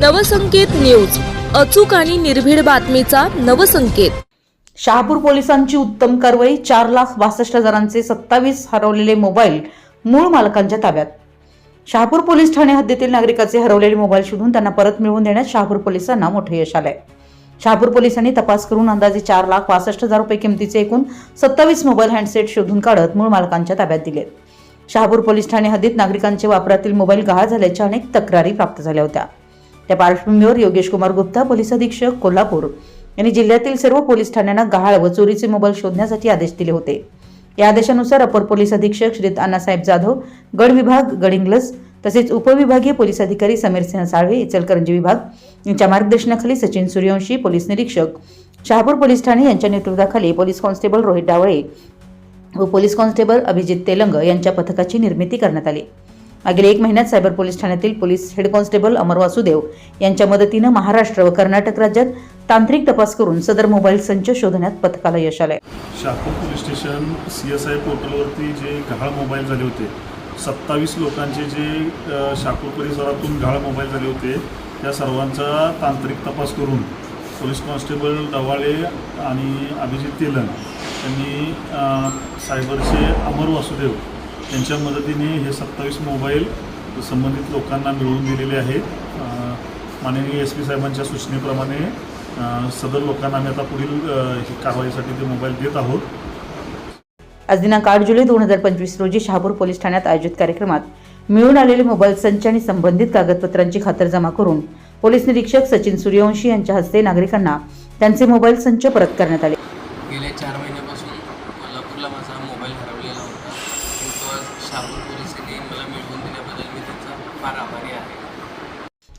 Navsanket news अचूक आणि निर्भीड बातमीचा नवसंकेत. शहापूर पोलिसांची उत्तम कारवाई चार लाख बासष्ट हजारांचे सत्तावीस हरवलेले मोबाईल मूळ मालकांच्या ताब्यात. शहापूर पोलीस ठाणे हद्दीतील नागरिकाचे हरवलेले मोबाईल शोधून त्यांना परत मिळवून देण्यात शहापूर पोलिसांना मोठे यश आलंय. शहापूर पोलिसांनी तपास करून अंदाजे चार लाख पासष्ट हजार रुपये किमतीचे एकूण सत्तावीस मोबाईल हँडसेट शोधून काढत मूळ मालकांच्या ताब्यात दिले शहापूर पोलीस ठाणे हद्दीत नागरिकांचे वापरातील मोबाईल गहाळ झाल्याच्या अनेक तक्रारी प्राप्त झाल्या होत्या. त्या पार्श्वभूमीवर योगेश कुमार गुप्ता पोलीस अधीक्षक कोल्हापूर यांनी जिल्ह्यातील सर्व पोलीस ठाण्यांना गहाळ व चोरीचे मोबाईल शोधण्यासाठी आदेश दिले होते. या आदेशानुसार अपर पोलीस अधीक्षक श्री अण्णासाहेब जाधव गड विभाग गडिंग्लज तसेच उपविभागीय पोलीस अधिकारी समीर सिंह साळवे इचलकरंजी विभाग यांच्या मार्गदर्शनाखाली सचिन सूर्यवंशी पोलीस निरीक्षक शहापूर पोलीस ठाणे यांच्या नेतृत्वाखाली पोलीस कॉन्स्टेबल रोहित डावळे व पोलीस कॉन्स्टेबल अभिजित तेलंग यांच्या पथकाची निर्मिती करण्यात आली. मागील एक महिन्यात सायबर पोलीस ठाण्यातील police head constable Amar Vasudev यांच्या मदतीनं महाराष्ट्र व कर्नाटक राज्यात तांत्रिक तपास करून सदर मोबाईल संच शोधण्यात पथकाला यश आलंय. Shahapur police station C S I पोर्टलवरती जे गहाळ मोबाईल झाले होते सत्तावीस लोकांचे जे अ, परिसरातून गहाळ मोबाईल झाले होते त्या सर्वांचा तांत्रिक तपास करून पोलीस कॉन्स्टेबल डवाळे आणि अभिजित तेलन यांनी सायबरचे अमर वासुदेव यांच्या मदतीने हे सत्तावीस मोबाईल संबंधित लोकांना मिळवून दिलेले आहेत. माननीय एस पी साहेबांच्या सूचनेप्रमाणे सदर लोकांना आम्ही आता पुढील कारवाईसाठी ते मोबाईल देत आहोत. आज दिनांक आठ जुलै दोन हजार पंचवीस रोजी शहापूर पोलीस ठाण्यात आयोजित कार्यक्रमात मिळून आलेले मोबाईल संच आणि संबंधित कागदपत्रांची खातरजमा करून पोलीस निरीक्षक सचिन सूर्यवंशी यांच्या हस्ते नागरिकांना त्यांचे मोबाईल संच परत करण्यात आले. गेल्या चार महिन्यापासून कोल्हापूरला माझा मोबाईल हरवलेला होता. शहापूर पोलिसांनी मला मिळवून दिल्याबद्दल मी त्यांचा फार आभारी आहे.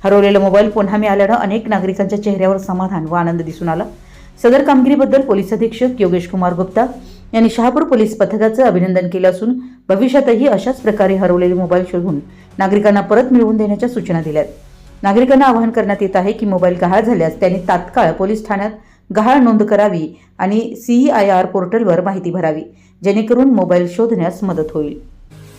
हरवलेला मोबाईल पुन्हा मिळाल्यानं अनेक नागरिकांच्या चेहऱ्यावर समाधान व आनंद दिसून आला. सदर कामगिरीबद्दल पोलीस अधीक्षक योगेश कुमार गुप्ता यांनी शहापूर पोलीस पथकाचं अभिनंदन केलं असून भविष्यातही अशाच प्रकारे हरवलेले मोबाईल शोधून नागरिकांना परत मिळवून देण्याच्या सूचना दिल्यात. नागरिकांना आवाहन करण्यात येत आहे की मोबाईल गहाळ झाल्यास त्यांनी तात्काळ पोलीस ठाण्यात गहाळ नोंद करावी आणि सीईआयआर पोर्टलवर माहिती भरावी जेणेकरून मोबाईल शोधण्यास मदत होईल.